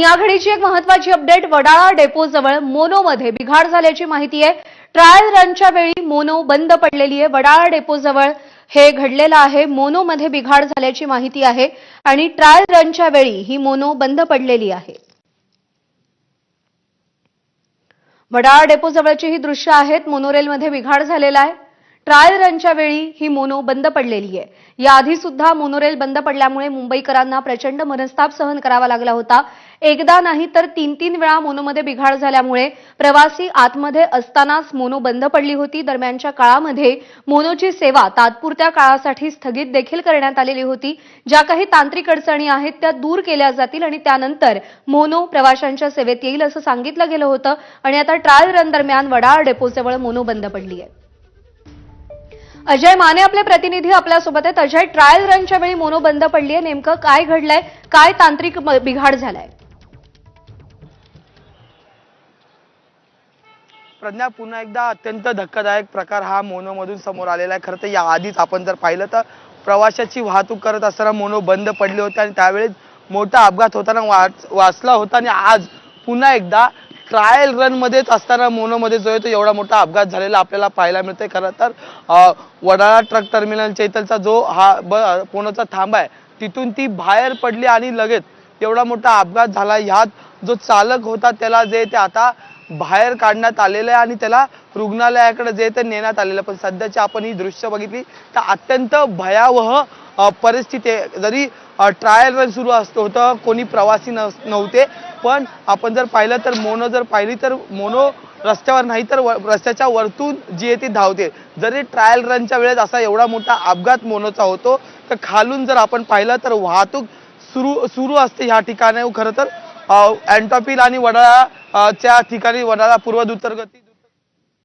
आणि या घडीची एक महत्वाची अपडेट वडाळा डेपोजवळ मोनोमध्ये बिघाड झाल्याची माहिती आहे. ट्रायल रनच्या वेळी मोनो बंद पडलेली आहे. वडाळा डेपोजवळ हे घडलेलं आहे. मोनोमध्ये बिघाड झाल्याची माहिती आहे आणि ट्रायल रनच्या वेळी ही मोनो बंद पडलेली आहे. वडाळा डेपोजवळची ही दृश्य आहेत. मोनोरेलमध्ये बिघाड झालेला आहे. ट्रायल रनच्या वेळी ही मोनो बंद पडलेली आहे. याआधी सुद्धा मोनोरेल बंद पडल्यामुळे मुंबईकरांना प्रचंड मनस्ताप सहन करावा लागला होता. एकदा नाही तर तीन तीन वेळा मोनोमध्ये बिघाड झाल्यामुळे प्रवासी आतमध्ये असतानाच मोनो बंद पडली होती. दरम्यानच्या काळामध्ये मोनोची सेवा तात्पुरत्या काळासाठी स्थगित देखील करण्यात आलेली होती. ज्या काही तांत्रिक अडचणी आहेत त्या दूर केल्या जातील आणि त्यानंतर मोनो प्रवाशांच्या सेवेत येईल असं सांगितलं गेलं होतं. आणि आता ट्रायल रन दरम्यान वडाळ डेपोजवळ मोनो बंद पडली आहे. अजय माने आपले प्रतिनिधी आपल्यासोबत आहेत. अजय ट्रायल रनच्या वेळी मोनो बंद पडली आहे. नेमकं काय घडलंय? काय तांत्रिक बिघाड झालाय? प्रज्ञा पुन्हा एकदा अत्यंत धक्कादायक प्रकार हा मोनोमधून समोर आलेला आहे. खरं तर या आधीच आपण जर पाहिलं तर प्रवाशाची वाहतूक करत असताना मोनो बंद पडले होते आणि त्यावेळेस मोठा अपघात होताना वाच वाचला होता आणि आज पुन्हा एकदा ट्रायल रनमध्येच असताना मोनोमध्ये जो आहे तो एवढा मोठा अपघात झालेला आपल्याला पाहायला मिळतोय. खरं तर वडाळा ट्रक टर्मिनलच्या चैतलचा जो हा ब मोनोचा थांबा आहे तिथून ती बाहेर पडली आणि लगेच एवढा मोठा अपघात झाला. ह्यात जो चालक होता त्याला जे ते आता बाहेर काढण्यात आलेलं आहे आणि त्याला रुग्णालयाकडे जे ते नेण्यात आलेलं आहे. पण सध्याची आपण ही दृश्य बघितली तर अत्यंत भयावह परिस्थिती जरी ट्रायल रन सुरू असतो होतं कोणी प्रवासी नस- नव्हते पण आपण जर पाहिलं तर मोनो जर पाहिली तर मोनो रस्त्यावर नाही तर रस्त्याच्या वरतून जी आहे ती धावते. जरी ट्रायल रनच्या वेळेस असा एवढा मोठा अपघात मोनोचा होतो तर खालून जर आपण पाहिलं तर वाहतूक सुरू सुरू असते ह्या ठिकाणी. खरं तर अँटॉपिल आणि वडाळा च्या ठिकाणी वडाळा पूर्व द्रुतगती